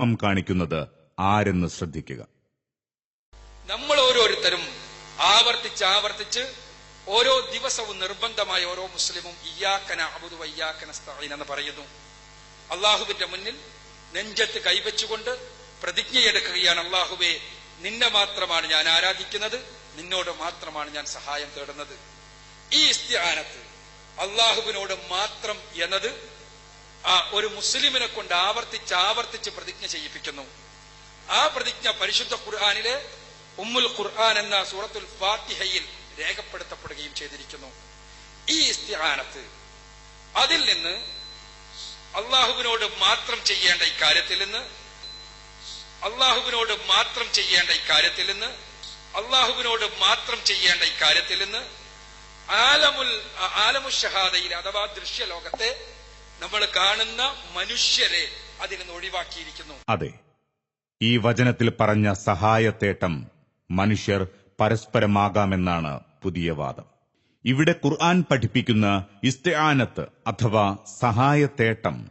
പരിശ്രമം കാണിക്കുന്നത് ആരെന്ന് ശ്രദ്ധിക്കുക. നമ്മൾ ഓരോരുത്തരും ആവർത്തിച്ച് ആവർത്തിച്ച് ഓരോ ദിവസവും നിർബന്ധമായ ഓരോ മുസ്ലിമും ഇയ്യാക്കന അബുദു വയ്യാക്കന സ്ഥായിൻ എന്ന് പറയുന്നു. അള്ളാഹുവിന്റെ മുന്നിൽ നെഞ്ചത്ത് കൈവച്ചുകൊണ്ട് പ്രതിജ്ഞയെടുക്കുകയാണ് അള്ളാഹുവെ നിന്നെ മാത്രമാണ് ഞാൻ ആരാധിക്കുന്നത് നിന്നോട് മാത്രമാണ് ഞാൻ സഹായം തേടുന്നത്. ഈ ഇസ്തിഹാനത്ത് അള്ളാഹുവിനോട് മാത്രം എന്നത് ഒരു മുസ്ലിമിനെ കൊണ്ട് ആവർത്തിച്ച് ആവർത്തിച്ച് പ്രതിജ്ഞ ചെയ്യിപ്പിക്കുന്നു. ആ പ്രതിജ്ഞ പരിശുദ്ധ ഖുർആാനിലെ ഉമ്മുൽ ഖുർആൻ എന്ന സൂറത്തുൽ ഫാത്തിഹയിൽ രേഖപ്പെടുത്തപ്പെടുകയും ചെയ്തിരിക്കുന്നു. ഈ ഇസ്തിഹാനത്ത് അതിൽ നിന്ന് അള്ളാഹുവിനോട് മാത്രം ചെയ്യേണ്ട ഇക്കാര്യത്തിൽ നിന്ന് അള്ളാഹുവിനോട് മാത്രം ചെയ്യേണ്ട ഇക്കാര്യത്തിൽ നിന്ന് അള്ളാഹുവിനോട് മാത്രം ചെയ്യേണ്ട ഇക്കാര്യത്തിൽ നിന്ന് ആലമുൽ ആലമുഷഹാദയിൽ അഥവാ ദൃശ്യലോകത്തെ നമ്മൾ കാണുന്ന മനുഷ്യരെ അതിൽ നിന്ന് ഒഴിവാക്കിയിരിക്കുന്നു. അതെ. ഈ വചനത്തിൽ പറഞ്ഞ സഹായത്തേട്ടം മനുഷ്യർ പരസ്പരമാകാമെന്നാണ് പുതിയ വാദം. ഇവിടെ ഖുർആൻ പഠിപ്പിക്കുന്ന ഇസ്തിആനത്ത് അഥവാ സഹായത്തേട്ടം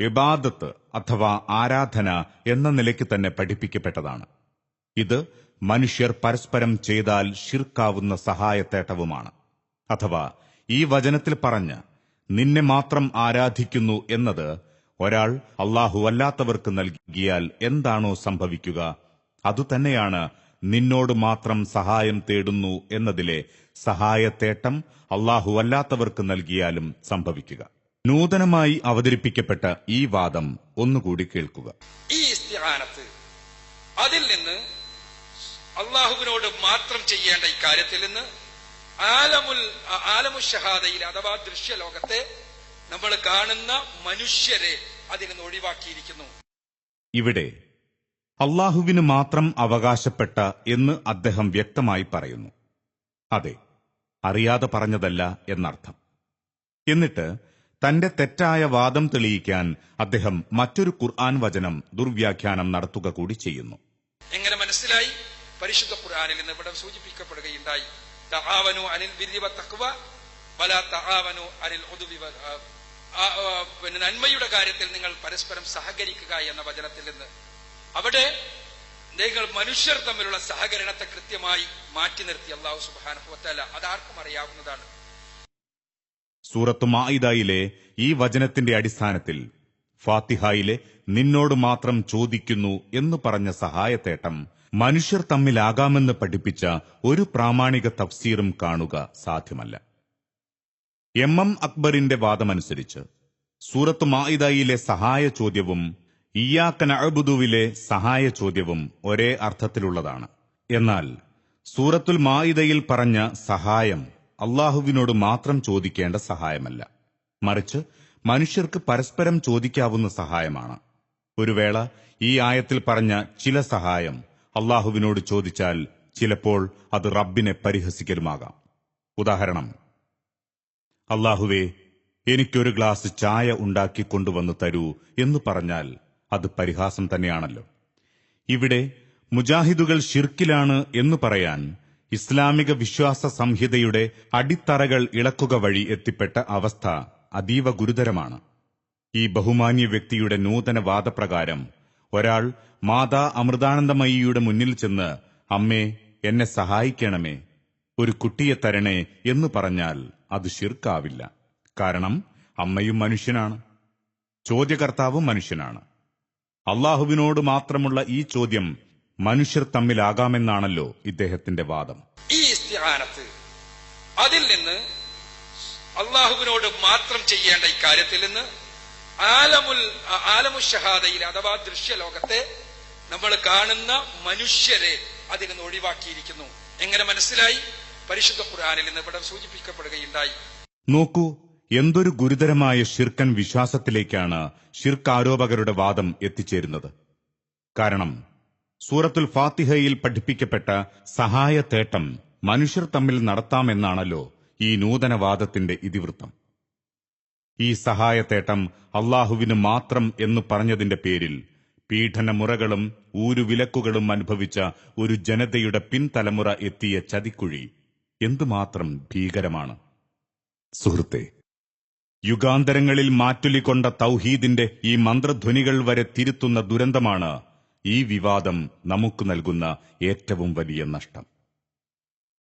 ഇബാദത്ത് അഥവാ ആരാധന എന്ന നിലയ്ക്ക് തന്നെ പഠിപ്പിക്കപ്പെട്ടതാണ്. ഇത് മനുഷ്യർ പരസ്പരം ചെയ്താൽ ശിർക്കാവുന്ന സഹായത്തേട്ടവുമാണ് അഥവാ ഈ വചനത്തിൽ പറഞ്ഞ നിന്നെ മാത്രം ആരാധിക്കുന്നു എന്നത് ഒരാൾ അല്ലാത്തവർക്ക് നൽകിയാൽ എന്താണോ സംഭവിക്കുക? അതുതന്നെയാണ് നിന്നോട് മാത്രം സഹായം തേടുന്നു എന്നതിലെ സഹായത്തേട്ടം അല്ലാത്തവർക്ക് നൽകിയാലും സംഭവിക്കുക. നൂതനമായി അവതരിപ്പിക്കപ്പെട്ട ഈ വാദം ഒന്നുകൂടി കേൾക്കുക. ഈ ഇസ്തിഹാനത്ത് അതിൽ നിന്ന് അള്ളാഹുവിനോട് മാത്രം ചെയ്യേണ്ട കാര്യത്തിൽ നിന്ന് ആലമുൽ ആലമു ഷഹാദയിൽ അഥവാ ദൃശ്യലോകത്തെ നമ്മൾ കാണുന്ന മനുഷ്യരെ അതിൽ നിന്ന് ഒഴിവാക്കിയിരിക്കുന്നു. ഇവിടെ അള്ളാഹുവിന് മാത്രം അവകാശപ്പെട്ട എന്ന് അദ്ദേഹം വ്യക്തമായി പറയുന്നു. അതെ അറിയാതെ പറഞ്ഞതല്ല എന്നർത്ഥം. എന്നിട്ട് തന്റെ തെറ്റായ വാദം തെളിയിക്കാൻ അദ്ദേഹം മറ്റൊരു ഖുർആൻ വചനം ദുർവ്യാഖ്യാനം നടത്തുക കൂടി ചെയ്യുന്നു. എങ്ങനെ മനസ്സിലായി? പരിശുദ്ധ ഖുർആാനിൽ നിന്ന് ഇവിടെ സൂചിപ്പിക്കപ്പെടുകയുണ്ടായി. തആവനു അനിൽ ബിർരി വത്തഖ്വ വലാ തഹാവനു അനിൽ ഒതുവി പിന്നെ നന്മയുടെ കാര്യത്തിൽ നിങ്ങൾ പരസ്പരം സഹകരിക്കുക എന്ന വചനത്തിൽ നിന്ന്. അവിടെ നിങ്ങൾ മനുഷ്യർ തമ്മിലുള്ള സഹകരണത്തെ കൃത്യമായി മാറ്റി നിർത്തി അള്ളാഹു സുബ്ഹാനഹു വതആല അതാർക്കും അറിയാവുന്നതാണ്. സൂറത്ത് മായിദായിലെ ഈ വചനത്തിന്റെ അടിസ്ഥാനത്തിൽ ഫാത്തിഹായിലെ നിന്നോട് മാത്രം ചോദിക്കുന്നു എന്ന് പറഞ്ഞ സഹായത്തേട്ടം മനുഷ്യർ തമ്മിലാകാമെന്ന് പഠിപ്പിച്ച ഒരു പ്രാമാണിക തഫ്സീറും കാണുക സാധ്യമല്ല. എം എം അക്ബറിന്റെ വാദമനുസരിച്ച് സൂറത്ത് മായിദയിലെ സഹായ ചോദ്യവും ഇയാക്കൻ അഴുബുദുവിലെ സഹായ ചോദ്യവും ഒരേ അർത്ഥത്തിലുള്ളതാണ്. എന്നാൽ സൂറത്തുൽ മായിദയിൽ പറഞ്ഞ സഹായം അള്ളാഹുവിനോട് മാത്രം ചോദിക്കേണ്ട സഹായമല്ല. മറിച്ച് മനുഷ്യർക്ക് പരസ്പരം ചോദിക്കാവുന്ന സഹായമാണ്. ഒരു വേള ഈ ആയത്തിൽ പറഞ്ഞ ചില സഹായം അള്ളാഹുവിനോട് ചോദിച്ചാൽ ചിലപ്പോൾ അത് റബ്ബിനെ പരിഹസിക്കലുമാകാം. ഉദാഹരണം അള്ളാഹുവേ എനിക്കൊരു ഗ്ലാസ് ചായ ഉണ്ടാക്കി കൊണ്ടുവന്ന് തരൂ എന്ന് പറഞ്ഞാൽ അത് പരിഹാസം തന്നെയാണല്ലോ. ഇവിടെ മുജാഹിദുകൾ ഷിർക്കിലാണ് എന്ന് പറയാൻ ഇസ്ലാമിക വിശ്വാസ സംഹിതയുടെ അടിത്തറകൾ ഇളക്കുക വഴി എത്തിപ്പെട്ട അവസ്ഥ അതീവ ഗുരുതരമാണ്. ഈ ബഹുമാന്യ വ്യക്തിയുടെ നൂതന വാദപ്രകാരം ഒരാൾ മാതാ അമൃതാനന്ദമയിയുടെ മുന്നിൽ ചെന്ന് അമ്മേ എന്നെ സഹായിക്കണമേ. ഒരു കുട്ടിയെ തരണേ എന്ന് പറഞ്ഞാൽ അത് ശിർക്കാവില്ല. കാരണം അമ്മയും മനുഷ്യനാണ്. ചോദ്യകർത്താവും മനുഷ്യനാണ്. അള്ളാഹുവിനോട് മാത്രമുള്ള ഈ ചോദ്യം മനുഷ്യർ തമ്മിലാകാമെന്നാണല്ലോ ഇദ്ദേഹത്തിന്റെ വാദം. ഈ സ്ഥാനത്ത് അതിൽ നിന്ന് അള്ളാഹുവിനോട് മാത്രം ചെയ്യേണ്ട ഇക്കാര്യത്തിൽ നിന്ന് ആലമുൽ ആലമു ഷഹാദയിൽ അഥവാ ദൃശ്യലോകത്തെ നമ്മൾ കാണുന്ന മനുഷ്യരെ അതിൽ നിന്ന് ഒഴിവാക്കിയിരിക്കുന്നു. എങ്ങനെ മനസ്സിലായി? പരിശുദ്ധ ഖുർആനിൽ നിന്ന് ഇവിടെ സൂചിപ്പിക്കപ്പെടുകയുണ്ടായി. നോക്കൂ എന്തൊരു ഗുരുതരമായ ഷിർക്കൻ വിശ്വാസത്തിലേക്കാണ് ഷിർക്ക് ആരോപകരുടെ വാദം എത്തിച്ചേരുന്നത്. കാരണം സൂറത്തുൽ ഫാത്തിഹയിൽ പഠിപ്പിക്കപ്പെട്ട സഹായ തേട്ടം മനുഷ്യർ തമ്മിൽ നടത്താമെന്നാണല്ലോ ഈ നൂതനവാദത്തിന്റെ ഇതിവൃത്തം. ഈ സഹായത്തേട്ടം അള്ളാഹുവിന് മാത്രം എന്ന് പറഞ്ഞതിന്റെ പേരിൽ പീഡനമുറകളും ഊരുവിലക്കുകളും അനുഭവിച്ച ഒരു ജനതയുടെ പിൻതലമുറ എത്തിയ ചതിക്കുഴി എന്തുമാത്രം ഭീകരമാണ്. സുഹൃത്തെ യുഗാന്തരങ്ങളിൽ മാറ്റുലിക്കൊണ്ട തൗഹീദിന്റെ ഈ മന്ത്രധ്വനികൾ വരെ തിരുത്തുന്ന ദുരന്തമാണ് ഈ വിവാദം നമുക്ക് നൽകുന്ന ഏറ്റവും വലിയ നഷ്ടം.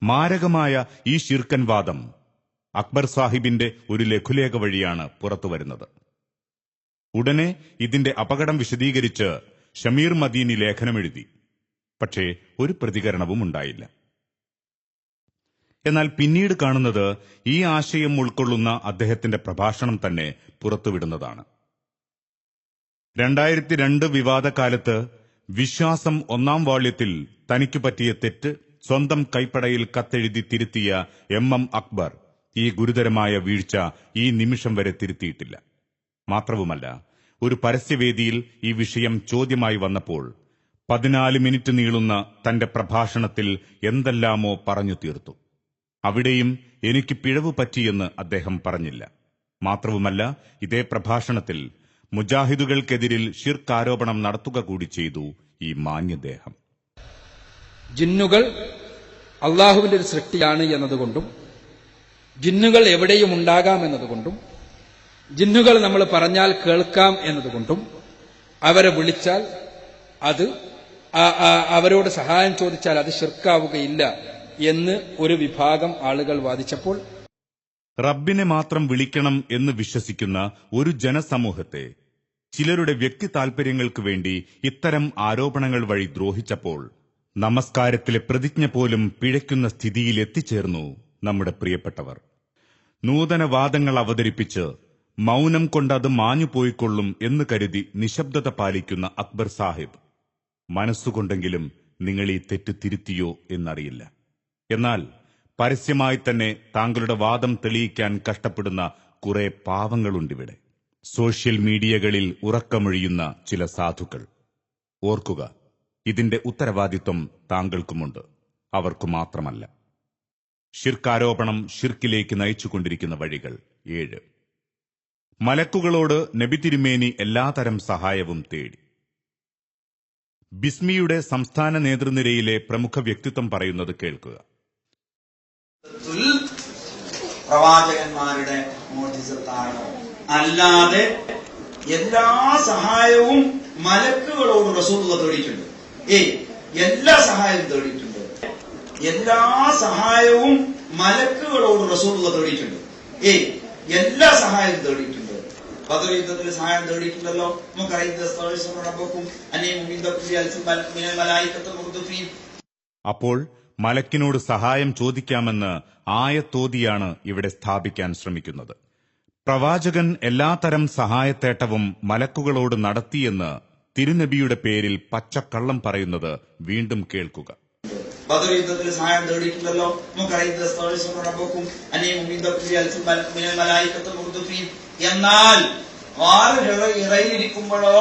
മാരകമായ ഈ ശിർക്കൻ വാദം അക്ബർ സാഹിബിന്റെ ഒരു ലഘുലേഖ വഴിയാണ് പുറത്തുവരുന്നത് ഉടനെ ഇതിന്റെ അപകടം വിശദീകരിച്ച് ഷമീർ മദീനി ലേഖനമെഴുതി പക്ഷേ ഒരു പ്രതികരണവും ഉണ്ടായില്ല. എന്നാൽ പിന്നീട് കാണുന്നത് ഈ ആശയം ഉൾക്കൊള്ളുന്ന അദ്ദേഹത്തിന്റെ പ്രഭാഷണം തന്നെ പുറത്തുവിടുന്നതാണ്. രണ്ടായിരത്തി രണ്ട് വിവാദകാലത്ത് വിശ്വാസം ഒന്നാം വാള്യത്തിൽ തനിക്ക് പറ്റിയ തെറ്റ് സ്വന്തം കൈപ്പടയിൽ കത്തെഴുതി തിരുത്തിയ എം എം അക്ബർ ഈ ഗുരുതരമായ വീഴ്ച ഈ നിമിഷം വരെ തിരുത്തിയിട്ടില്ല. മാത്രവുമല്ല ഒരു പരസ്യവേദിയിൽ ഈ വിഷയം ചോദ്യമായി വന്നപ്പോൾ പതിനാല് മിനിറ്റ് നീളുന്ന തന്റെ പ്രഭാഷണത്തിൽ എന്തെല്ലാമോ പറഞ്ഞു തീർത്തു. അവിടെയും എനിക്ക് പിഴവ് പറ്റിയെന്ന് അദ്ദേഹം പറഞ്ഞില്ല. മാത്രവുമല്ല ഇതേ പ്രഭാഷണത്തിൽ മുജാഹിദുകൾക്കെതിരിൽ ഷിർക്കാരോപണം നടത്തുക കൂടി ചെയ്തു ഈ മാന്യദേഹം. ജിന്നുകൾ അള്ളാഹുവിന്റെ ഒരു സൃഷ്ടിയാണ് എന്നതുകൊണ്ടും ജിന്നുകൾ എവിടെയും ഉണ്ടാകാം എന്നതുകൊണ്ടും ജിന്നുകൾ നമ്മൾ പറഞ്ഞാൽ കേൾക്കാം എന്നതുകൊണ്ടും അവരെ വിളിച്ചാൽ അത് അവരോട് സഹായം ചോദിച്ചാൽ അത് ശിർക്കാവുകയില്ല എന്ന് ഒരു വിഭാഗം ആളുകൾ വാദിച്ചപ്പോൾ റബ്ബിനെ മാത്രം വിളിക്കണം എന്ന് വിശ്വസിക്കുന്ന ഒരു ജനസമൂഹത്തെ ചിലരുടെ വ്യക്തി താൽപര്യങ്ങൾക്ക് വേണ്ടി ഇത്തരം ആരോപണങ്ങൾ വഴി ദ്രോഹിച്ചപ്പോൾ നമസ്കാരത്തിലെ പ്രതിജ്ഞ പോലും പിഴയ്ക്കുന്ന സ്ഥിതിയിൽ എത്തിച്ചേർന്നു നമ്മുടെ പ്രിയപ്പെട്ടവർ. നൂതന വാദങ്ങൾ അവതരിപ്പിച്ച് മൗനം കൊണ്ടത് മാഞ്ഞുപോയിക്കൊള്ളും എന്ന് കരുതി നിശബ്ദത പാലിക്കുന്ന അക്ബർ സാഹിബ്. മനസ്സുകൊണ്ടെങ്കിലും നിങ്ങൾ ഈ തെറ്റ് തിരുത്തിയോ എന്നറിയില്ല. എന്നാൽ പരസ്യമായി തന്നെ താങ്കളുടെ വാദം തെളിയിക്കാൻ കഷ്ടപ്പെടുന്ന കുറെ പാവങ്ങളുണ്ടിവിടെ. സോഷ്യൽ മീഡിയകളിൽ ഉറക്കമൊഴിയുന്ന ചില സാധുക്കൾ. ഓർക്കുക ഇതിന്റെ ഉത്തരവാദിത്വം താങ്കൾക്കുമുണ്ട്. അവർക്കു മാത്രമല്ല. ഷിർക്കാരോപണം ഷിർക്കിലേക്ക് നയിച്ചുകൊണ്ടിരിക്കുന്ന വഴികൾ ഏഴ്. മലക്കുകളോട് നബി തിരുമേനി എല്ലാതരം സഹായവും തേടി. ബിസ്മിയുടെ സംസ്ഥാന നേതൃനിരയിലെ പ്രമുഖ വ്യക്തിത്വം പറയുന്നത് കേൾക്കുക. പ്രവാചകന്മാരുടെ അല്ലാതെ എല്ലാ സഹായവും മലക്കുകളോട് റസൂലുള്ള തേടിയിട്ടുണ്ട്. ഏയ് എല്ലാ സഹായവും തേടിയിട്ടുണ്ട്. എല്ലാ സഹായവും മലക്കുകളോട് റസൂലുള്ള തേടിയിട്ടുണ്ട്. ഏയ് എല്ലാ സഹായവും തേടിയിട്ടുണ്ട്. ബദർ സഹായം തേടിയിട്ടുണ്ടല്ലോ. നമുക്കറിയാം അപ്പോൾ മലക്കിനോട് സഹായം ചോദിക്കാമെന്ന് ആയത്തോതിയാണ് ഇവിടെ സ്ഥാപിക്കാൻ ശ്രമിക്കുന്നത്. പ്രവാചകൻ എല്ലാതരം സഹായത്തേട്ടവും മലക്കുകളോട് നടത്തിയെന്ന് തിരുനബിയുടെ പേരിൽ പച്ചക്കള്ളം പറയുന്നത് വീണ്ടും കേൾക്കുക. ബദർ യുദ്ധത്തിൽ സഹായം തേടിയിട്ടുണ്ടല്ലോ. നമുക്കറിയാം അനേകം മലായിക്കത്ത് മുർദുഫീൻ എന്നാൽ ഇറയിലിരിക്കുമ്പോഴോ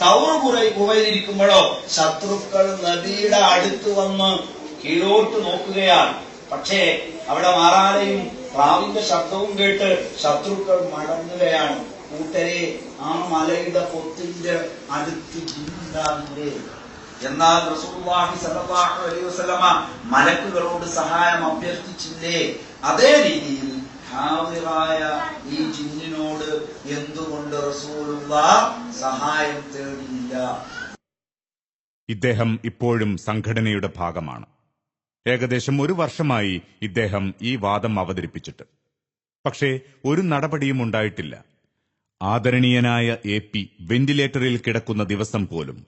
സൗർ ഗുഹയിലിരിക്കുമ്പോഴോ ശത്രുക്കൾ നദിയുടെ അടുത്ത് വന്ന് കീഴോട്ട് നോക്കുകയാണ്. പക്ഷേ അവിടെ മാറാലയും പ്രാവിന്റെ ശബ്ദവും കേട്ട് ശത്രുക്കൾ മടങ്ങുകയാണ്. കൂട്ടരെ ആ മലയുടെ പൊത്തിന്റെ അടുത്ത് ജിന്നുണ്ടാവില്ലേ എന്നാൽ റസൂലുള്ളാഹി സ്വല്ലല്ലാഹു അലൈഹി വസല്ലമ മലക്കുകളോട് സഹായം അഭ്യർത്ഥിച്ചില്ലേ? അതേ രീതിയിൽ ഹാവിറായ ഈ ജിന്നിനോട് എന്തുകൊണ്ട് റസൂലുള്ള സഹായം തേടിയില്ല? ഇദ്ദേഹം ഇപ്പോഴും സംഘടനയുടെ ഭാഗമാണ്. ഏകദേശം ഒരു വർഷമായി ഇദ്ദേഹം ഈ വാദം അവതരിപ്പിച്ചിട്ട്. പക്ഷേ ഒരു നടപടിയും ഉണ്ടായിട്ടില്ല. ആദരണീയനായ എ പി വെന്റിലേറ്ററിൽ കിടക്കുന്ന ദിവസം പോലും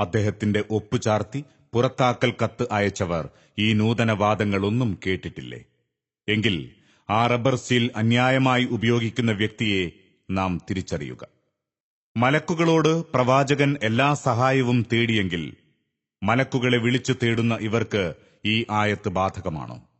അദ്ദേഹത്തിന്റെ ഒപ്പുചാർത്തി പുറത്താക്കൽ കത്ത് അയച്ചവർ ഈ നൂതന വാദങ്ങളൊന്നും കേട്ടിട്ടില്ലേ? എങ്കിൽ ആ റബ്ബർ സീൽ അന്യായമായി ഉപയോഗിക്കുന്ന വ്യക്തിയെ നാം തിരിച്ചറിയുക. മലക്കുകളോട് പ്രവാചകൻ എല്ലാ സഹായവും തേടിയെങ്കിൽ മലക്കുകളെ വിളിച്ചു തേടുന്ന ഇവർക്ക് ഈ ആയത്ത് ബാധകമാണോ?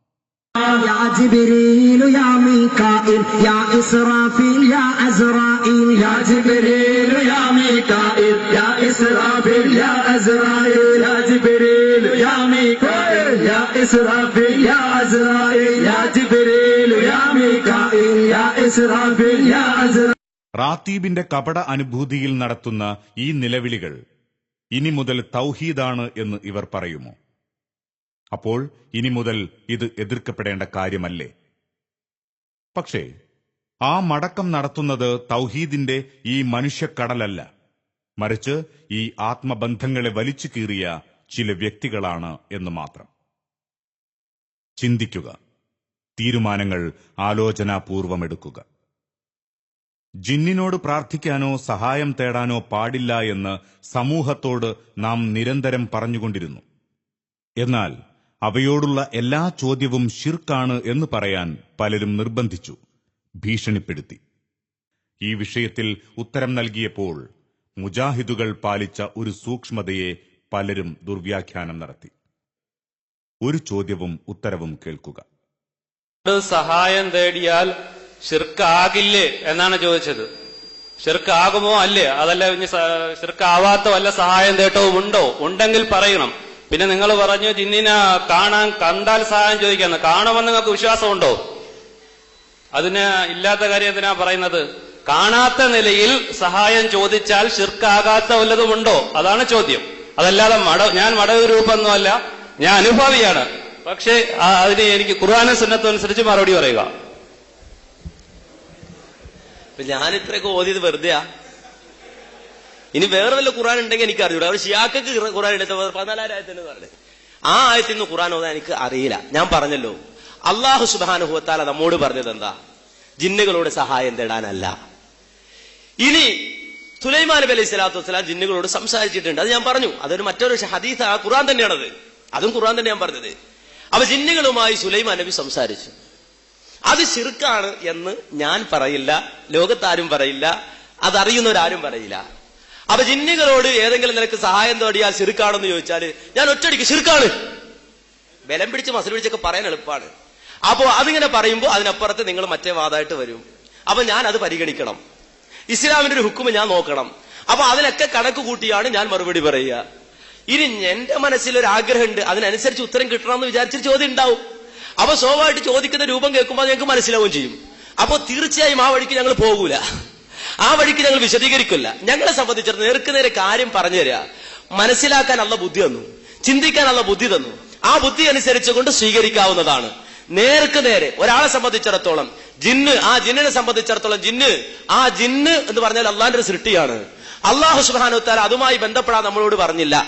يا جبريل يا ميكائيل يا إسرافيل يا أزرائيل يا جبريل يا ميكائيل يا إسرافيل يا أزرائيل يا جبريل يا ميكائيل يا إسرافيل يا أزرائيل يا جبريل يا ميكائيل يا إسرافيل يا أزرائيل റാത്തീബിന്റെ കപട അനുഭൂതിയിൽ നടത്തുന്ന ഈ നിലവിളികൾ ഇനി മുതൽ തൗഹീദാണ് എന്ന് ഇവർ പറയുമോ അപ്പോൾ ഇനി മുതൽ ഇത് എതിർക്കപ്പെടേണ്ട കാര്യമല്ലേ? പക്ഷേ ആ മടക്കം നടത്തുന്നത് തൗഹീദിന്റെ ഈ മനുഷ്യക്കടലല്ല. മറിച്ച് ഈ ആത്മബന്ധങ്ങളെ വലിച്ചു കീറിയ ചില വ്യക്തികളാണ് എന്ന് മാത്രം. ചിന്തിക്കുക. തീരുമാനങ്ങൾ ആലോചനാപൂർവമെടുക്കുക. ജിന്നിനോട് പ്രാർത്ഥിക്കാനോ സഹായം തേടാനോ പാടില്ല എന്ന് സമൂഹത്തോട് നാം നിരന്തരം പറഞ്ഞുകൊണ്ടിരുന്നു. എന്നാൽ അവയോടുള്ള എല്ലാ ചോദ്യവും ഷിർക്കാണ് എന്ന് പറയാൻ പലരും നിർബന്ധിച്ചു ഭീഷണിപ്പെടുത്തി. ഈ വിഷയത്തിൽ ഉത്തരം നൽകിയപ്പോൾ മുജാഹിദുകൾ പാലിച്ച ഒരു സൂക്ഷ്മതയെ പലരും ദുർവ്യാഖ്യാനം നടത്തി. ഒരു ചോദ്യവും ഉത്തരവും കേൾക്കുക. സഹായം തേടിയാൽ ഷിർക്കാകില്ലേ എന്നാണ് ചോദിച്ചത്. ഷിർക്കാകുമോ അല്ലേ? അതല്ല ഇനി ഷിർക്കാവാത്ത വല്ല സഹായം തേട്ടവും ഉണ്ടോ ഉണ്ടെങ്കിൽ പറയണം. പിന്നെ നിങ്ങൾ പറഞ്ഞു ജിന്നിനെ കാണാൻ കണ്ടാൽ സഹായം ചോദിക്കാന്ന്. കാണുമെന്ന് നിങ്ങൾക്ക് വിശ്വാസമുണ്ടോ? അതിന് ഇല്ലാത്ത കാര്യം എന്തിനാ പറയുന്നത്? കാണാത്ത നിലയിൽ സഹായം ചോദിച്ചാൽ ശിർക്കാകാത്ത വല്ലതും ഉണ്ടോ അതാണ് ചോദ്യം. അതല്ലാതെ മട ഞാൻ മടവരൂപൊന്നുമല്ല ഞാൻ അനുഭാവിയാണ്. പക്ഷേ അതിന് എനിക്ക് ഖുർആാനും സുന്നത്തും അനുസരിച്ച് മറുപടി പറയുക. ഞാനിത്രയൊക്കെ ഓതിയത് വെറുതെയാ. ഇനി വേറെ വല്ല ഖുറാൻ ഉണ്ടെങ്കിൽ എനിക്ക് അറിയൂടാ. അവർ ഷിയാക്ക് ഖുറാൻ എടുത്ത പതിനാലായിരം ആയത്തിന് പറഞ്ഞത് ആ ആയത്തിൽ നിന്ന് ഖുറാൻ ഓതാൻ എനിക്ക് അറിയില്ല. ഞാൻ പറഞ്ഞല്ലോ. അള്ളാഹു സുബാനുഭവത്താല നമ്മോട് പറഞ്ഞത് എന്താ? ജിന്നുകളോട് സഹായം തേടാനല്ല. ഇനി സുലൈമാൻ നബി അലൈഹി സ്വലാത്തു വസ്സലാം ജിന്നുകളോട് സംസാരിച്ചിട്ടുണ്ട്. അത് ഞാൻ പറഞ്ഞു. അതൊരു മറ്റൊരു ഹദീസ്. ആ ഖുറാൻ തന്നെയാണത്. അതും ഖുറാൻ തന്നെ ഞാൻ പറഞ്ഞത്. അപ്പൊ ജിന്നുകളുമായി സുലൈമാൻ നബി സംസാരിച്ചു. അത് ശിർക്കാണ് എന്ന് ഞാൻ പറയില്ല. ലോകത്താരും പറയില്ല. അതറിയുന്നവരാരും പറയില്ല. അപ്പൊ ജിന്നുകളോട് ഏതെങ്കിലും നിനക്ക് സഹായം തേടിയാൽ ശിർക്കാണെന്ന് ചോദിച്ചാൽ ഞാൻ ഒറ്റടിക്ക് ശിർക്കാണ്. ബലം പിടിച്ച് മസിൽ പിടിച്ചൊക്കെ പറയാൻ എളുപ്പമാണ് അപ്പോ അതിങ്ങനെ പറയുമ്പോൾ അതിനപ്പുറത്ത് നിങ്ങൾ മറ്റേ വാദമായിട്ട് വരും. അപ്പൊ ഞാൻ അത് പരിഗണിക്കണം. ഇസ്ലാമിന്റെ ഒരു ഹുക്കുമ് ഞാൻ നോക്കണം. അപ്പൊ അതിനൊക്കെ കണക്ക് കൂട്ടിയാണ് ഞാൻ മറുപടി പറയുക. ഇനി എന്റെ മനസ്സിൽ ഒരു ആഗ്രഹമുണ്ട്. അതിനനുസരിച്ച് ഉത്തരം കിട്ടണം എന്ന് വിചാരിച്ചൊരു ചോദ്യം ഉണ്ടാവും. അപ്പൊ സ്വാഭാവികമായിട്ട് ചോദിക്കുന്ന രൂപം കേൾക്കുമ്പോൾ ഞങ്ങൾക്ക് മനസ്സിലാവുകയും ചെയ്യും. അപ്പൊ തീർച്ചയായും ആ വഴിക്ക് ഞങ്ങൾ പോകൂല. ആ വഴിക്ക് ഞങ്ങൾ വിശദീകരിക്കില്ല. ഞങ്ങളെ സംബന്ധിച്ച് നേർക്ക് നേരെ കാര്യം പറഞ്ഞു തരിക മനസ്സിലാക്കാനുള്ള ബുദ്ധി തന്നു. ചിന്തിക്കാനുള്ള ബുദ്ധി തന്നു. ആ ബുദ്ധി അനുസരിച്ചുകൊണ്ട് സ്വീകരിക്കാവുന്നതാണ്. നേർക്ക് നേരെ ഒരാളെ സംബന്ധിച്ചിടത്തോളം ജിന്ന് ആ ജിന്നിനെ സംബന്ധിച്ചിടത്തോളം ജിന്ന് ആ ജിന്ന് എന്ന് പറഞ്ഞാൽ അള്ളാന്റെ ഒരു സൃഷ്ടിയാണ്. അള്ളാഹു സുബാനുത്താൽ അതുമായി ബന്ധപ്പെടാൻ നമ്മളോട് പറഞ്ഞില്ല.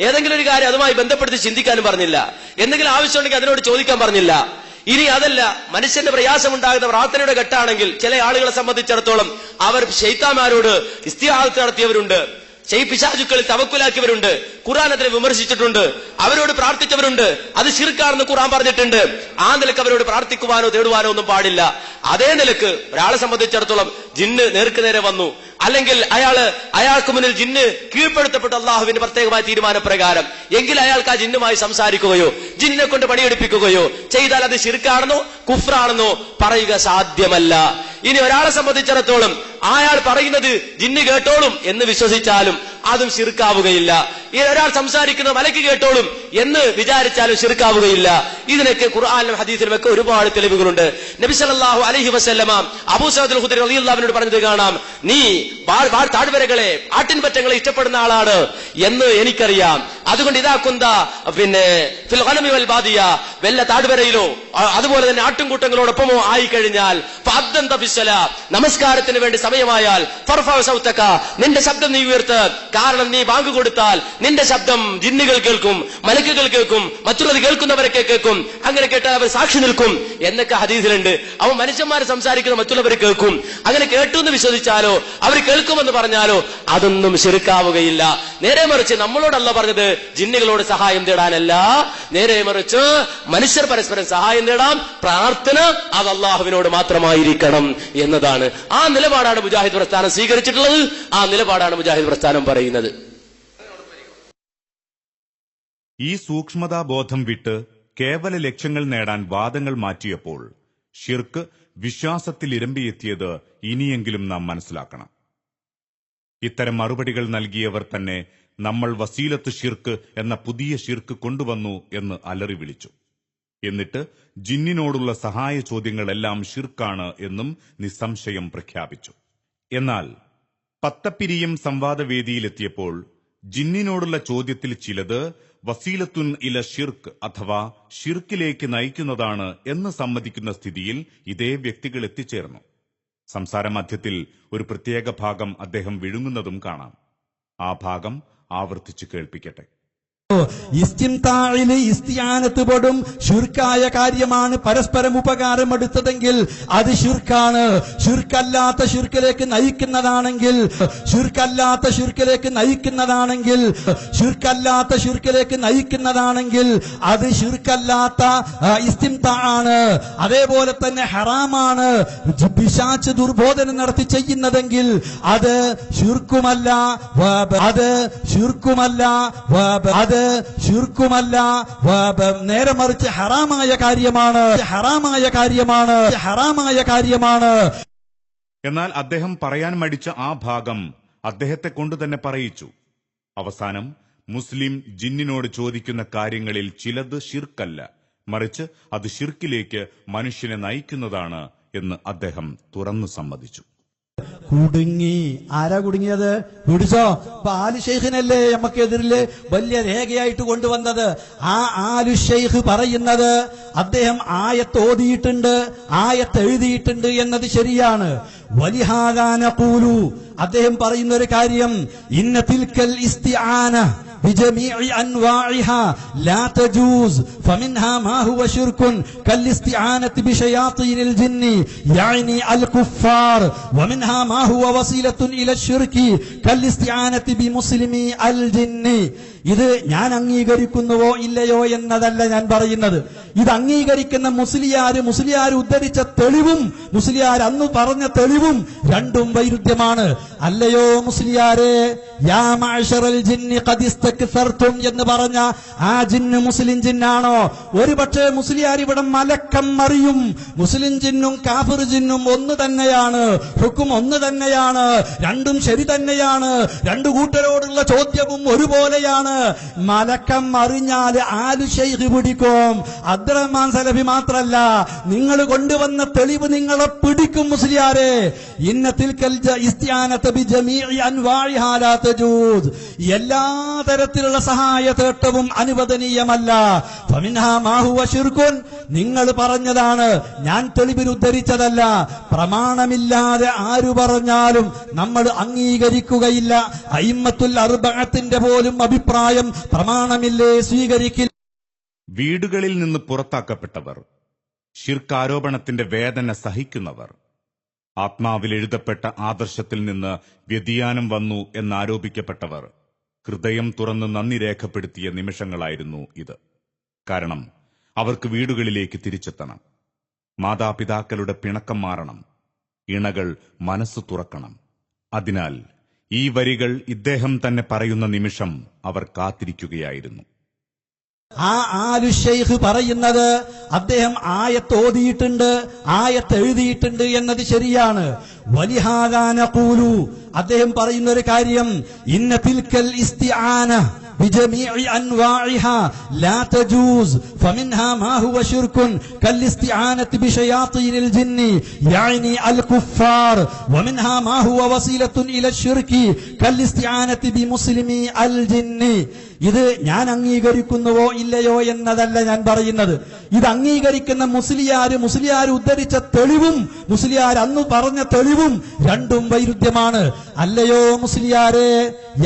ഏതെങ്കിലും ഒരു കാര്യം അതുമായി ബന്ധപ്പെടുത്തി ചിന്തിക്കാനും പറഞ്ഞില്ല. എന്തെങ്കിലും ആവശ്യമുണ്ടെങ്കിൽ അതിനോട് ചോദിക്കാൻ പറഞ്ഞില്ല. ഇനി അതല്ല മനുഷ്യന്റെ പ്രയാസമുണ്ടാകുന്ന പ്രാർത്ഥനയുടെ ഘട്ടാണെങ്കിൽ ചില ആളുകളെ സംബന്ധിച്ചിടത്തോളം അവർ ശൈത്താമാരോട് ഇസ്തിഹാദത്ത് നടത്തിയവരുണ്ട് പിശാചുക്കളിൽ തവക്കുലാക്കിയവരുണ്ട് ഖുറാൻ അതിനെ വിമർശിച്ചിട്ടുണ്ട് അവരോട് പ്രാർത്ഥിച്ചവരുണ്ട് അത് ശിർക്കാണെന്ന് ഖുറാൻ പറഞ്ഞിട്ടുണ്ട് ആ നിലയ്ക്ക് അവരോട് പ്രാർത്ഥിക്കുവാനോ തേടുവാനോ ഒന്നും പാടില്ല. അതേ നിലയ്ക്ക് ഒരാളെ സംബന്ധിച്ചിടത്തോളം ജിന്ന് നേർക്കുനേരെ വന്നു അല്ലെങ്കിൽ അയാൾ അയാൾക്ക് മുന്നിൽ ജിന്ന് കീഴ്പ്പെടുത്തപ്പെട്ട അള്ളാഹുവിന്റെ പ്രത്യേകമായ തീരുമാനപ്രകാരം എങ്കിൽ അയാൾക്ക് ആ ജിന്നുമായി സംസാരിക്കുകയോ ജിന്നിനെ കൊണ്ട് പണിയെടുപ്പിക്കുകയോ ചെയ്താൽ അത് ശിർക്കാണെന്നോ കുഫ്രാണെന്നോ പറയുക സാധ്യമല്ല. ഇനി ഒരാളെ സംബന്ധിച്ചിടത്തോളം അയാൾ പറയുന്നത് ജിന്ന് കേട്ടോളും എന്ന് വിശ്വസിച്ചാലും അതും ശിർക്കാവുകയില്ല. ഒരാൾ സംസാരിക്കുന്ന മലക്ക് കേട്ടോളും എന്ന് വിചാരിച്ചാലും ശിർക്കാവുകയില്ല. ഇതിനൊക്കെ ഖുർആാനിലും ഹദീസിലും ഒക്കെ ഒരുപാട് തെളിവുകളുണ്ട്. നബി അലഹി അലൈഹി വസല്ലമ അബൂ സഅദ് ഖുദരി റളിയല്ലാഹുവിനോട് പറഞ്ഞത് കാണാം. നീ താഴ്വരകളെ ആട്ടിൻപറ്റങ്ങളെ ഇഷ്ടപ്പെടുന്ന ആളാണ് എന്ന് എനിക്കറിയാം. അതുകൊണ്ട് ഇതാക്കുന്ന പിന്നെ ബാദിയ വല്ല താഴ്വരയിലോ അതുപോലെ തന്നെ ആട്ടിൻകൂട്ടങ്ങളോടൊപ്പമോ ആയി കഴിഞ്ഞാൽ ഫിസ്സല നമസ്കാരത്തിന് വേണ്ടി സമയമായാൽ സൗതക നിന്റെ ശബ്ദം നീ ഉയർത്ത് കാരണം നീ ബാങ്ക് കൊടുത്താൽ നിന്റെ ശബ്ദം ജിന്നുകൾ കേൾക്കും മലക്കുകൾ കേൾക്കും മറ്റുള്ളത് കേൾക്കുന്നവരൊക്കെ കേൾക്കും അങ്ങനെ കേട്ടാൽ അവർ സാക്ഷി നിൽക്കും എന്നൊക്കെ ഹദീസിലുണ്ട്. അവൻ മനുഷ്യന്മാർ സംസാരിക്കുന്ന മറ്റുള്ളവർ കേൾക്കും. അങ്ങനെ കേട്ടു എന്ന് വിശ്വസിച്ചാലോ അവർ കേൾക്കുമെന്ന് പറഞ്ഞാലോ അതൊന്നും ശെരുക്കാവുകയില്ല. നേരെ മറിച്ച് നമ്മളോടല്ല പറഞ്ഞത് ജിന്നുകളോട് സഹായം തേടാനല്ല. നേരെ മറിച്ച് മനുഷ്യർ പരസ്പരം സഹായം തേടാം പ്രാർത്ഥന അത് അള്ളാഹുവിനോട് മാത്രമായിരിക്കണം എന്നതാണ്. ആ നിലപാടാണ് മുജാഹിദ് പ്രസ്ഥാനം സ്വീകരിച്ചിട്ടുള്ളത്. ആ നിലപാടാണ് മുജാഹിദ് പ്രസ്ഥാനം പറയുന്നത്. ഈ സൂക്ഷ്മതാബോധം വിട്ട് കേവല ലക്ഷ്യങ്ങൾ നേടാൻ വാദങ്ങൾ മാറ്റിയപ്പോൾ ഷിർക്ക് വിശ്വാസത്തിൽ ഇരമ്പിയെത്തിയത് ഇനിയെങ്കിലും നാം മനസ്സിലാക്കണം. ഇത്തരം മറുപടികൾ നൽകിയവർ തന്നെ നമ്മൾ വസീലത്ത് ഷിർക്ക് എന്ന പുതിയ ഷിർക്ക് കൊണ്ടുവന്നു എന്ന് അലറി വിളിച്ചു. എന്നിട്ട് ജിന്നിനോടുള്ള സഹായ ചോദ്യങ്ങളെല്ലാം ഷിർക്കാണ് എന്നും നിസ്സംശയം പ്രഖ്യാപിച്ചു. എന്നാൽ പത്തപ്പിരിയും സംവാദവേദിയിലെത്തിയപ്പോൾ ജിന്നിനോടുള്ള ചോദ്യത്തിൽ ചിലത് വസീലത്തുൻ ഇല ഷിർക്ക് അഥവാ ഷിർക്കിലേക്ക് നയിക്കുന്നതാണ് എന്ന് സമ്മതിക്കുന്ന സ്ഥിതിയിൽ ഇതേ വ്യക്തികൾ എത്തിച്ചേർന്നു. സംസാര മധ്യത്തിൽ ഒരു പ്രത്യേക ഭാഗം അദ്ദേഹം വിഴുങ്ങുന്നതും കാണാം. ആ ഭാഗം ആവർത്തിച്ചു കേൾപ്പിക്കട്ടെ. ഇസ്തിംതാഴിൽ ഇസ്തിയാനത്ത് പെടും. ഷുർക്കായ കാര്യമാണ് പരസ്പരം ഉപകാരം എടുത്തതെങ്കിൽ അത് ഷുർക്കാണ് ഷുർക്കല്ലാത്ത ഷുർക്കിലേക്ക് നയിക്കുന്നതാണെങ്കിൽ ഷുർക്കല്ലാത്ത ഷുർക്കിലേക്ക് നയിക്കുന്നതാണെങ്കിൽ ഷുർക്കല്ലാത്ത ഷുർക്കിലേക്ക് നയിക്കുന്നതാണെങ്കിൽ അത് ഷുർക്കല്ലാത്ത ഇസ്തിംത ആണ് അതേപോലെ തന്നെ ഹറാമാണ്. പിശാച്ച് ദുർബോധനം നടത്തി ചെയ്യുന്നതെങ്കിൽ അത് ഷുർക്കുമല്ല അത് ഷുർക്കുമല്ല വ- അത് ഷുർക്കുമല്ല നേരെ മറിച്ച് ഹറാമായ കാര്യമാണ്. ഹറാമായ കാര്യമാണ്. ഹറാമായ കാര്യമാണ്. എന്നാൽ അദ്ദേഹം പറയാൻ മടിച്ച ആ ഭാഗം അദ്ദേഹത്തെ കൊണ്ട് തന്നെ പറയിച്ചു. അവസാനം മുസ്ലിം ജിന്നിനോട് ചോദിക്കുന്ന കാര്യങ്ങളിൽ ചിലത് ശിർക്കല്ല. മറിച്ച് അത് ശിർക്കിലേക്ക് മനുഷ്യനെ നയിക്കുന്നതാണ് എന്ന് അദ്ദേഹം തുറന്നു സമ്മതിച്ചു. കുടുങ്ങി. ആരാ കുടുങ്ങിയത്? പിടിച്ചോ. ഇപ്പൊ ആലു ഷെയ്ഖിനല്ലേ നമുക്കെതിരിൽ വലിയ രേഖയായിട്ട് കൊണ്ടുവന്നത്. ആ ആലു ഷെയ്ഖ് പറയുന്നത് അദ്ദേഹം ആയത്ത് ഓതിയിട്ടുണ്ട് ആയത്ത് എഴുതിയിട്ടുണ്ട് എന്നത് ശരിയാണ്. വലിഹാകാന കൂലു അദ്ദേഹം പറയുന്ന ഒരു കാര്യം ഇന്ന തിൽക്കൽ ഇസ്തിആന بجميع أنواعها لا تجوز فمنها ما هو شرك كالاستعانة بشياطين الجن يعني الكفار ومنها ما هو وسيلة إلى الشرك كالاستعانة بمسلمي الجن ഇത് ഞാൻ അംഗീകരിക്കുന്നുവോ ഇല്ലയോ എന്നതല്ല ഞാൻ പറയുന്നത് ഇത് അംഗീകരിക്കുന്ന മുസ്ലിയാര് മുസ്ലിയാർ ഉദ്ധരിച്ച തെളിവും മുസ്ലിയാർ അന്ന് പറഞ്ഞ തെളിവും രണ്ടും വൈരുദ്ധ്യമാണ് അല്ലയോ മുസ്ലിയാരെ എന്ന് പറഞ്ഞ ആ ജിന്ന് മുസ്ലിം ജിന്നാണോ? ഒരു പക്ഷേ മുസ്ലിയാർ ഇവിടെ മലക്കം മറിയും. മുസ്ലിം ജിന്നും കാഫിർ ജിന്നും ഒന്ന് തന്നെയാണ്. ഹുക്കും ഒന്ന് തന്നെയാണ്. രണ്ടും ശരി തന്നെയാണ്. രണ്ടു കൂട്ടരോടുള്ള ചോദ്യവും ഒരുപോലെയാണ്. മലക്കം മറിഞ്ഞാൽ ആലു പിടിക്കും. അബ്ദുറഹ്മാൻ സലഫി മാത്രല്ല നിങ്ങൾ കൊണ്ടുവന്ന തെളിവ് നിങ്ങളെ പിടിക്കും മുസ്ലിയാരെ. ഇന്ന തജൂസ്. എല്ലാ തരത്തിലുള്ള സഹായ തേട്ടവും അനുവദനീയമല്ല. നിങ്ങൾ പറഞ്ഞതാണ്. ഞാൻ തെളിവിനുദ്ധരിച്ചതല്ല പ്രമാണമില്ലാതെ ആരു പറഞ്ഞാലും നമ്മൾ അംഗീകരിക്കുകയില്ല. അയിമത്തുൽ അർബത്തിന്റെ പോലും അഭിപ്രായം പ്രമാണമില്ലേ സ്വീകരിക്കില്ല. വീടുകളിൽ നിന്ന് പുറത്താക്കപ്പെട്ടവർ ഷിർക്കാരോപണത്തിന്റെ വേദന സഹിക്കുന്നവർ ആത്മാവിൽ എഴുതപ്പെട്ട ആദർശത്തിൽ നിന്ന് വ്യതിയാനം വന്നു എന്നാരോപിക്കപ്പെട്ടവർ ഹൃദയം തുറന്ന് നന്ദി രേഖപ്പെടുത്തിയ നിമിഷങ്ങളായിരുന്നു ഇത്. കാരണം അവർക്ക് വീടുകളിലേക്ക് തിരിച്ചെത്തണം. മാതാപിതാക്കളുടെ പിണക്കം മാറണം. ഇണകൾ മനസ്സ് തുറക്കണം. അതിനാൽ ഈ വരികൾ ഇദ്ദേഹം തന്നെ പറയുന്ന നിമിഷം അവർ കാത്തിരിക്കുകയായിരുന്നു. ആ ആലു ഷെയ്ഖ് പറയുന്നത് അദ്ദേഹം ആയത്ത് ഓതിയിട്ടുണ്ട് ആയത്ത് എഴുതിയിട്ടുണ്ട് എന്നത് ശരിയാണ്. വലിഹാദാന കൂലു അദ്ദേഹം പറയുന്ന ഒരു കാര്യം ഇന്ന തിൽക്കൽ ഇസ്തിആന بجميع أنواعها لا تجوز فمنها ما هو شرك كالاستعانة بشياطين الجن يعني الكفار ومنها ما هو وسيلة إلى الشرك كالاستعانة بمسلمي الجن ഇത് ഞാൻ അംഗീകരിക്കുന്നുവോ ഇല്ലയോ എന്നതല്ല ഞാൻ പറയുന്നത് ഇത് അംഗീകരിക്കുന്ന മുസ്ലിയാര് മുസ്ലിയാർ ഉദ്ധരിച്ച തെളിവും മുസ്ലിയാർ അന്ന് പറഞ്ഞ തെളിവും രണ്ടും വൈരുദ്ധ്യമാണ് അല്ലയോ മുസ്ലിയാരെ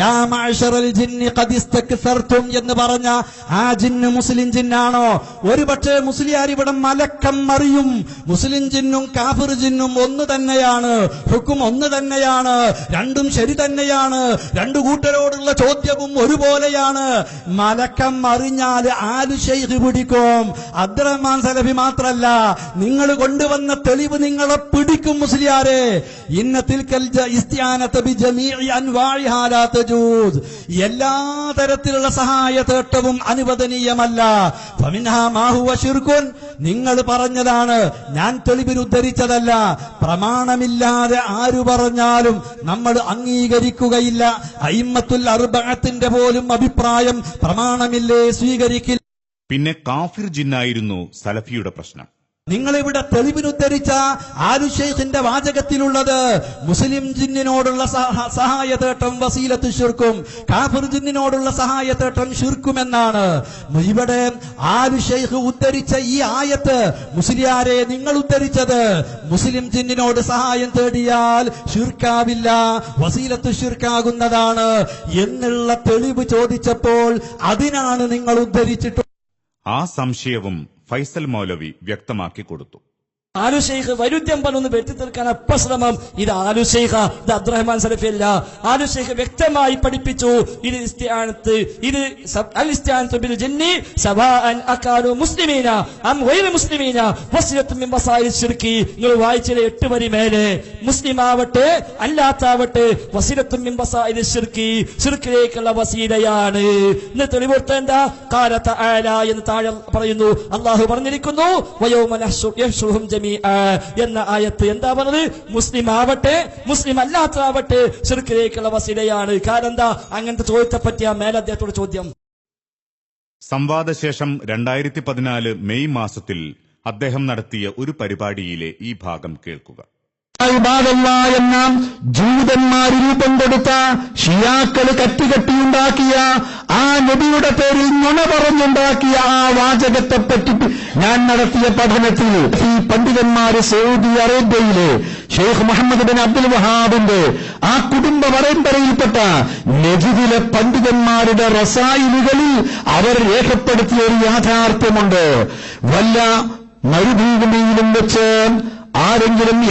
യാ മഅ്ശറൽ ജിന്നി ഖദ് ഇസ്തക്സർതും എന്ന് പറഞ്ഞ ആ ജിന്ന് മുസ്ലിം ജിന്നാണോ? ഒരു പക്ഷേ മുസ്ലിയാർ ഇവിടെ മലക്കം മറിയും. മുസ്ലിം ജിന്നും കാഫിർ ജിന്നും ഒന്ന് തന്നെയാണ്. ഹുക്കും ഒന്ന് തന്നെയാണ്. രണ്ടും ശരി തന്നെയാണ്. രണ്ടു കൂട്ടരോടുള്ള ചോദ്യവും ഒരുപോലെയാണ്. മലക്കം അറിഞ്ഞാൽ ആലു ഷെയ്ഖ് പിടിക്കും. അബ്ദുറഹ്മാൻ സലഫി മാത്രല്ല നിങ്ങൾ കൊണ്ടുവന്ന തെളിവ് നിങ്ങളെ പിടിക്കും മുസ്ലിയാരെ. ഇന്നത്തിൽ എല്ലാ തരത്തിലുള്ള സഹായ തേട്ടവും അനുവദനീയമല്ല. നിങ്ങൾ പറഞ്ഞതാണ് ഞാൻ തെളിവിൽ ഉദ്ധരിച്ചതല്ല പ്രമാണമില്ലാതെ ആരു പറഞ്ഞാലും നമ്മൾ അംഗീകരിക്കുകയില്ല. അയിമ്മത്തുൽ അർബഅത്തിന്റെ പോലും അഭിപ്രായം പ്രമാണമില്ലേ സ്വീകരിക്കില്ല. പിന്നെ കാഫിർ ജിന്നായിരുന്നു സലഫിയുടെ പ്രശ്നം. നിങ്ങളിവിടെ തെളിവിനുദ്ധരിച്ച ആലു ഷെയ്ഖിന്റെ വാചകത്തിലുള്ളത് മുസ്ലിം ജിന്നിനോടുള്ള സഹായ സഹായതേട്ടം വസീലത്ത് ഷിർക്കും കാഫിർ ജിന്നിനോടുള്ള സഹായതേട്ടം ശുർക്കുമെന്നാണ്. ഇവിടെ ആലു ഷെയ്ഖ് ഉദ്ധരിച്ച ഈ ആയത്ത് മുസ്ലിയാരെ നിങ്ങൾ ഉദ്ധരിച്ചത്. മുസ്ലിം ജിന്നിനോട് സഹായം തേടിയാൽ ഷിർക്കാവില്ല വസീലത്ത് ഷിർക്കാകുന്നതാണ് എന്നുള്ള തെളിവ് ചോദിച്ചപ്പോൾ അതിനാണ് നിങ്ങൾ ഉദ്ധരിച്ചിട്ടുള്ളത്. ആ സംശയവും ഫൈസൽ മൗലവി വ്യക്തമാക്കി കൊടുത്തു ആലു ഷെയ്ഖ് വൈരുദ്ധ്യം പറഞ്ഞൊന്ന് വെട്ടിത്തീർക്കാൻ അപ്പ ശ്രമം ഇത് ആലു ഷെയ്ഖ ഇത് അബ്ദുറഹ്മാൻ സലഫി അല്ല ഷെയ്ഖ് വ്യക്തമായി പഠിപ്പിച്ചു ഇത് ഇസ്തിആനത്ത് ഇത് അൽ ബിൽ ജിന്നി സവാഅൻ അകാനു മുസ്ലിമീന അം ഗൈറ മുസ്ലിമീന വസിലത്തു മിൻ വസായിൽ ശിർക്കി. നിങ്ങൾ വായിച്ചിലെ എട്ട് വരി മേലെ? മുസ്ലിം ആവട്ടെ അല്ലാത്താവട്ടെ വസിലത്തു മിൻ വസായിൽ ശിർക്കി. ശിർക്കിലേക്കുള്ള വസീലയാണ്. ഇന്ന് തെളിവെടുത്ത എന്താ കാലത്ത ആല എന്ന് താഴെ പറയുന്നു. അള്ളാഹു പറഞ്ഞിരിക്കുന്നു വയോമ നഹ്ശു- യഹ്ശുറുഹും ജമീഅ എന്ന ആയത്ത് എന്താ പറഞ്ഞത്? മുസ്ലിം ആവട്ടെ മുസ്ലിം അല്ലാത്തതാവട്ടെ ശിർക്കിലേക്കുള്ള വസീലയാണ്. കാരണം അങ്ങനത്തെ ചോദ്യത്തെ പറ്റിയ മേലദ്ദേഹത്തോട് ചോദ്യം. സംവാദശേഷം രണ്ടായിരത്തി പതിനാല് മെയ് മാസത്തിൽ അദ്ദേഹം നടത്തിയ ഒരു പരിപാടിയിലെ ഈ ഭാഗം കേൾക്കുക. ഇബാദല്ല എന്ന ജൂതന്മാർ രൂപം കൊടുത്ത ഷിയാക്കൾ കെട്ടിയുണ്ടാക്കിയ ആ നബിയുടെ പേരിൽ നുണ പറഞ്ഞുണ്ടാക്കിയ ആ വാചകത്തെ പറ്റി ഞാൻ നടത്തിയ പഠനത്തിൽ ഈ പണ്ഡിതന്മാര് സൗദി അറേബ്യയിലെ ഷെയ്ഖ് മുഹമ്മദ് ബിൻ അബ്ദുൽ വഹാബിന്റെ ആ കുടുംബ പരമ്പരയിൽപ്പെട്ട നജിദിലെ പണ്ഡിതന്മാരുടെ റസായിലുകളിൽ അവർ രേഖപ്പെടുത്തിയ ഒരു യാഥാർത്ഥ്യമുണ്ട്. വല്ല മരുഭൂമിയിലും വെച്ച് ആരെങ്കിലും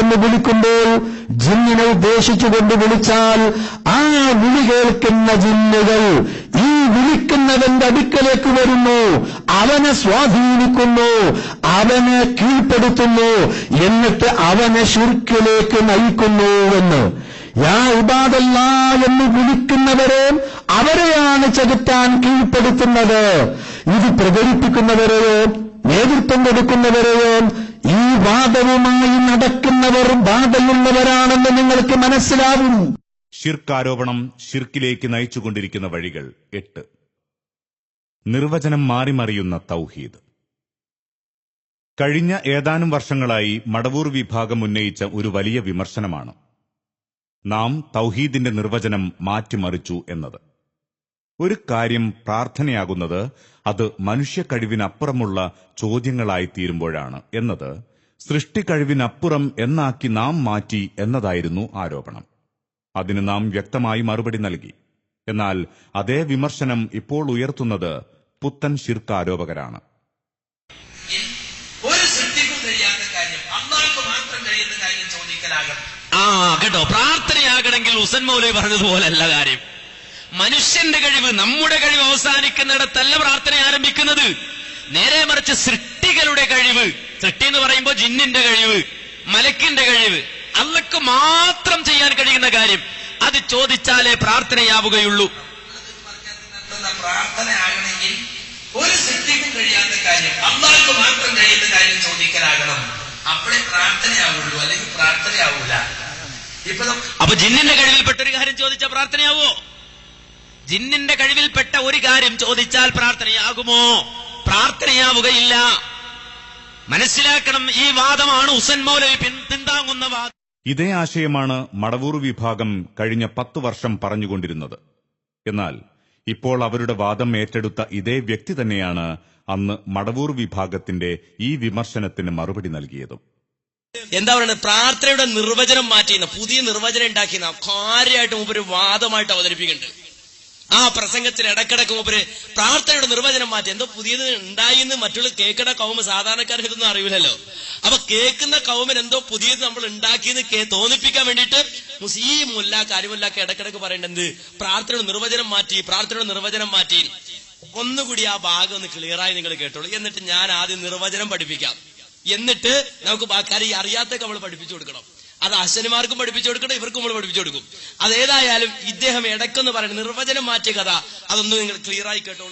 എന്ന് വിളിക്കുമ്പോൾ ജിന്നിനെ ഉദ്ദേശിച്ചുകൊണ്ട് വിളിച്ചാൽ ആ വിളി കേൾക്കുന്ന ജിന്നുകൾ ഈ വിളിക്കുന്നവന്റെ അടുക്കലേക്ക് വരുന്നു. അവനെ സ്വാധീനിക്കുന്നു. അവനെ കീഴ്പ്പെടുത്തുന്നു. എന്നിട്ട് അവനെ ശുർക്കിലേക്ക് നയിക്കുന്നു എന്ന് യാ ഇബാദല്ല എന്ന് വിളിക്കുന്നവരെ അവരെയാണ് ചെകുത്താൻ കീഴ്പ്പെടുത്തുന്നത്. ഇത് പ്രചരിപ്പിക്കുന്നവരെയോ നേതൃത്വം കൊടുക്കുന്നവരെയോ ഈ വാദവുമായി നടക്കുന്നവർ ബാധയുള്ളവരാണെന്ന് നിങ്ങൾക്ക് മനസ്സിലാവും. ഷിർക്കാരോപണം ഷിർക്കിലേക്ക് നയിച്ചുകൊണ്ടിരിക്കുന്ന വഴികൾ എട്ട്. നിർവചനം മാറിമറിയുന്ന തൗഹീദ്. കഴിഞ്ഞ ഏതാനും വർഷങ്ങളായി മടവൂർ വിഭാഗം ഉന്നയിച്ച ഒരു വലിയ വിമർശനമാണ് നാം തൗഹീദിന്റെ നിർവചനം മാറ്റിമറിച്ചു എന്നത്. ഒരു കാര്യം പ്രാർത്ഥനയാകുന്നത് അത് മനുഷ്യ കഴിവിനപ്പുറമുള്ള ചോദ്യങ്ങളായി തീരുമ്പോഴാണ് എന്നത് സൃഷ്ടി കഴിവിനപ്പുറം എന്നാക്കി നാം മാറ്റി എന്നതായിരുന്നു ആരോപണം. അതിന് നാം വ്യക്തമായി മറുപടി നൽകി. എന്നാൽ അതേ വിമർശനം ഇപ്പോൾ ഉയർത്തുന്നത് പുത്തൻ ശിർക്കാരോപകരാണ്. ആ കേട്ടോ. പ്രാർത്ഥനയാകണമെങ്കിൽ ഉസൻ മൗലവി പറഞ്ഞതുപോലല്ല കാര്യം. മനുഷ്യന്റെ കഴിവ് നമ്മുടെ കഴിവ് അവസാനിക്കുന്നിടത്തല്ല പ്രാർത്ഥന ആരംഭിക്കുന്നത്. നേരെ മറിച്ച് സൃഷ്ടികളുടെ കഴിവ്. സൃഷ്ടി എന്ന് പറയുമ്പോൾ ജിന്നിന്റെ കഴിവ് മലക്കിന്റെ കഴിവ്. അല്ലക്ക് മാത്രം ചെയ്യാൻ കഴിയുന്ന കാര്യം അത് ചോദിച്ചാലേ പ്രാർത്ഥനയാവുകയുള്ളൂ. നടത്തുന്ന പ്രാർത്ഥന ആകണമെങ്കിൽ ഒരു സൃഷ്ടിക്കും കഴിയാത്ത കാര്യം അള്ളാഹ്ക്ക് മാത്രം കഴിയുന്ന കാര്യം ചോദിക്കലാകണം. അപ്പോഴേ പ്രാർത്ഥനയാവുള്ളൂ അല്ലെങ്കിൽ പ്രാർത്ഥനയാവൂല. ഇപ്പൊ അപ്പൊ ജിന്നിന്റെ കഴിവിൽപ്പെട്ട ഒരു കാര്യം ചോദിച്ചാൽ പ്രാർത്ഥനയാവോ? ജിന്നിന്റെ കഴിവിൽപ്പെട്ട ഒരു കാര്യം ചോദിച്ചാൽ പ്രാർത്ഥനയാകുമോ? പ്രാർത്ഥനയാവുകയില്ല. മനസ്സിലാക്കണം ഈ വാദമാണ് ഉസൻ മൗലവി പിന്താങ്ങുന്ന വാദം. ഇതേ ആശയമാണ് മടവൂർ വിഭാഗം കഴിഞ്ഞ പത്തു വർഷം പറഞ്ഞുകൊണ്ടിരുന്നത്. എന്നാൽ ഇപ്പോൾ അവരുടെ വാദം ഏറ്റെടുത്ത ഇതേ വ്യക്തി തന്നെയാണ് അന്ന് മടവൂർ വിഭാഗത്തിന്റെ ഈ വിമർശനത്തിന് മറുപടി നൽകിയതും. എന്താ പറയുന്നത് പ്രാർത്ഥനയുടെ നിർവചനം മാറ്റിയെന്ന പുതിയ നിർവചനം ഉണ്ടാക്കിയെന്ന കാര്യമായിട്ട് ഒരു വാദമായിട്ട് അവതരിപ്പിക്കുന്നുണ്ട്. ആ പ്രസംഗത്തിൽ ഇടക്കിടക്ക് മൂപ്പര് പ്രാർത്ഥനയുടെ നിർവചനം മാറ്റി. എന്തോ പുതിയത് ഉണ്ടായി എന്ന് മറ്റുള്ള കേൾക്കുന്ന കൗമ സാധാരണക്കാർക്ക് ഇതൊന്നും അറിയില്ലല്ലോ. അപ്പൊ കേൾക്കുന്ന കൗമൻ എന്തോ പുതിയത് നമ്മൾ ഉണ്ടാക്കിയെന്ന് തോന്നിപ്പിക്കാൻ വേണ്ടിയിട്ട് മുസ്- ഈ മുല്ല കരിമുല്ലക്ക് ഇടക്കിടക്ക് പറയേണ്ടത് പ്രാർത്ഥനയുടെ നിർവചനം മാറ്റി പ്രാർത്ഥനയുടെ നിർവചനം മാറ്റി. ഒന്നുകൂടി ആ ഭാഗം ഒന്ന് ക്ലിയറായി നിങ്ങൾ കേട്ടോളൂ. എന്നിട്ട് ഞാൻ ആദ്യം നിർവചനം പഠിപ്പിക്കാം. എന്നിട്ട് നമുക്ക് കാര്യം അറിയാത്തൊക്കെ നമ്മൾ പഠിപ്പിച്ചു കൊടുക്കണം. അത് അശ്വനിമാർക്കും പഠിപ്പിച്ചു കൊടുക്കണം ഇവർക്കും നമ്മൾ പഠിപ്പിച്ചു കൊടുക്കും. അതേതായാലും ഇദ്ദേഹം ഇടയ്ക്കെന്ന് പറയുന്നത് നിർവചനം മാറ്റിയ കഥ. അതൊന്നും നിങ്ങൾ ക്ലിയർ ആയി കേട്ടോളൂ.